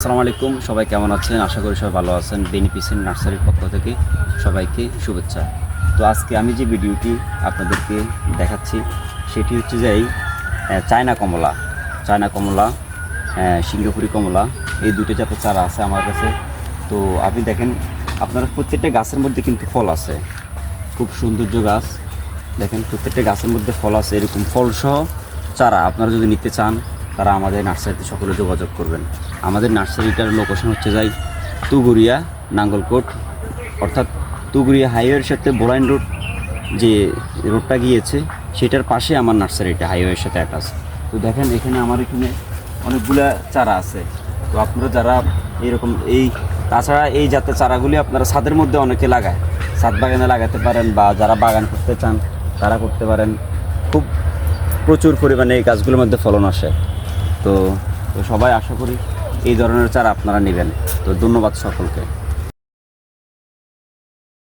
আসসালামু আলাইকুম, সবাই কেমন আছেন? আশা করি সবাই ভালো আছেন। বেনিফিসেন্ট নার্সারির পক্ষ থেকে সবাইকে শুভেচ্ছা। তো আজকে আমি যে ভিডিওটি আপনাদেরকে দেখাচ্ছি, সেটি হচ্ছে যে এই চায়না কমলা চায়না কমলা সিঙ্গাপুরি কমলা, এই দুটো জাতের চারা আছে আমার কাছে। তো আপনি দেখেন, আপনার প্রত্যেকটা গাছের মধ্যে কিন্তু ফল আছে। খুব সৌন্দর্য গাছ। দেখেন, প্রত্যেকটা গাছের মধ্যে ফল আছে, এরকম ফলসহ চারা। আপনারা যদি নিতে চান তারা আমাদের নার্সারিতে সকলে যোগাযোগ করবেন। আমাদের নার্সারিটার লোকেশন হচ্ছে যাই তুগুরিয়া, নাঙ্গলকোট, অর্থাৎ তুগুরিয়া হাইওয়ের সাথে বোলাইন রোড যে রোডটা গিয়েছে, সেটার পাশে আমার নার্সারিটা হাইওয়ের সাথে অ্যাটাচ তো দেখেন, এখানে আমার এখানে অনেকগুলা চারা আছে। তো আপনারা যারা এরকম এই, তাছাড়া এই জাতের চারাগুলি আপনারা ছাদের মধ্যে অনেকে লাগায়। ছাদ বাগানে লাগাতে পারেন বা যারা বাগান করতে চান, তারা করতে পারেন। খুব প্রচুর পরিমাণে এই গাছগুলোর মধ্যে ফলন আসে। তো সবাই আশা করি এই ধরনের চার আপনারা নেবেন। তো ধন্যবাদ সকলকে।